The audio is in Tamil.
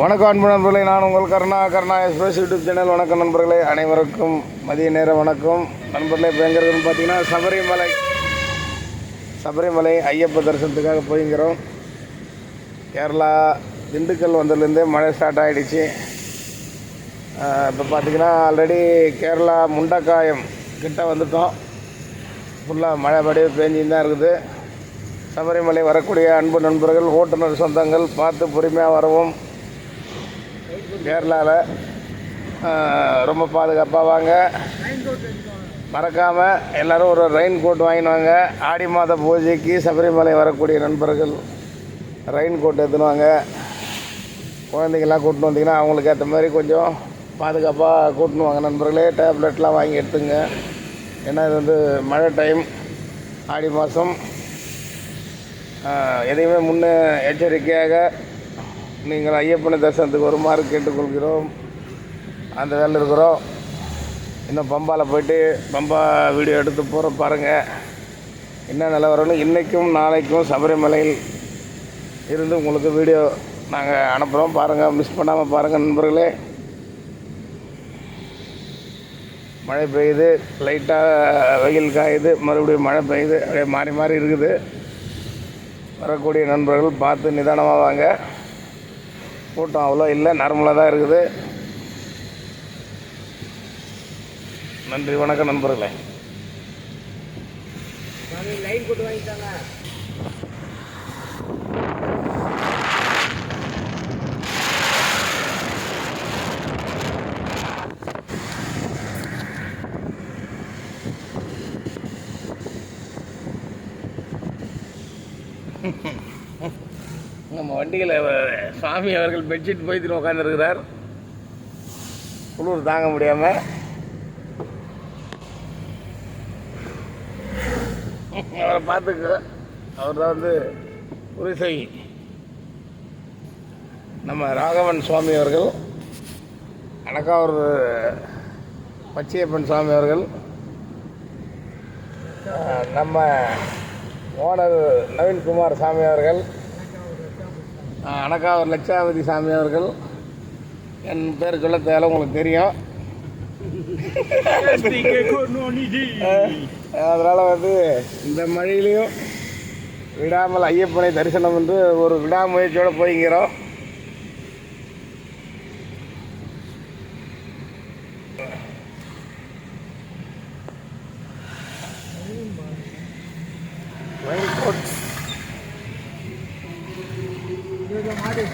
வணக்கம் அன்பு நண்பர்களே நான் உங்கள் Karuna Karuna express YouTube channel. வணக்கம் நண்பர்களே அனைவருக்கும் மதிய நேரம் வணக்கம். நண்பர்களே இப்போ எங்கே இருக்குன்னு பார்த்தீங்கன்னா சபரிமலை சபரிமலை ஐயப்ப தரிசனத்துக்காக போய்ங்கிறோம். கேரளா திண்டுக்கல் வந்ததுலேருந்தே மழை ஸ்டார்ட் ஆகிடுச்சு இப்போ பார்த்தீங்கன்னா ஆல்ரெடி கேரளா முண்டக்காயம் கிட்ட வந்துட்டோம். ஃபுல்லாக மழை படியே பேஞ்சின்னு தான் இருக்குது. சபரிமலை வரக்கூடிய அன்பு நண்பர்கள் ஓட்டுநர் சொந்தங்கள் பார்த்து பொறுமையாக வரவும். கேரளாவில் ரொம்ப பாதுகாப்பாக வாங்க மறக்காமல் எல்லோரும் ஒரு ரெயின் கோட் வாங்கினாங்க ஆடி மாத பூஜைக்கு சபரிமலை வரக்கூடிய நண்பர்கள் ரெயின் கோட் எடுத்துனுவாங்க. குழந்தைங்கள்லாம் கூட்டின்னு வந்தீங்கன்னா அவங்களுக்கு ஏற்ற மாதிரி கொஞ்சம் பாதுகாப்பாக கூட்டின்னு வாங்க நண்பர்களே டேப்லெட்லாம் வாங்கி எடுத்துங்க. ஏன்னா இது வந்து மழை டைம் ஆடி மாதம் எதையுமே முன்னே எச்சரிக்கையாக நீங்கள் ஐயப்பனை தரிசனத்துக்கு வருமாறு கேட்டுக்கொள்கிறோம். அந்த வேலை இருக்கிறோம். இன்னும் பம்பாவில் போயிட்டு பம்பா வீடியோ எடுத்து போகிற பாருங்கள் என்ன நிலவரம்னு இன்றைக்கும் நாளைக்கும் சபரிமலையில் இருந்து உங்களுக்கு வீடியோ நாங்கள் அனுப்புகிறோம் பாருங்கள் மிஸ் பண்ணாமல் பாருங்கள் நண்பர்களே. மழை பெய்யுது லைட்டாக வெயில் காயுது மறுபடியும் மழை பெய்யுது அப்படியே மாறி மாறி இருக்குது. வரக்கூடிய நண்பர்கள் பார்த்து நிதானமாக வாங்க. கூட்டம் அவ்வளோ இல்லை நார்மலாக தான் இருக்குது. நன்றி வணக்கம் நண்பர்களே. லைன் போட்டு வாங்கிட்டாங்க நம்ம வண்டியில் சுவாமி அவர்கள் பெட்ஷீட் போய்த்து உட்காந்துருக்கிறார் குளிர் தாங்க முடியாமல் அவரை பார்த்துக்க அவர் தான் வந்து உரிசை நம்ம ராகவன் சுவாமி அவர்கள் அனக்காவூர் பச்சையப்பன் சுவாமி அவர்கள் நம்ம ஓனர் நவீன்குமார் சாமி அவர்கள் அணக்காவர் லட்சாவதி சாமி அவர்கள். என் பேர் சொல்ல உங்களுக்கு தெரியும். அதனால் வந்து இந்த மழையிலையும் விடாமல் ஐயப்பனை தரிசனம் வந்து ஒரு விடாமுயற்சியோடு போய்ங்கிறோம் ಮಾಡಿ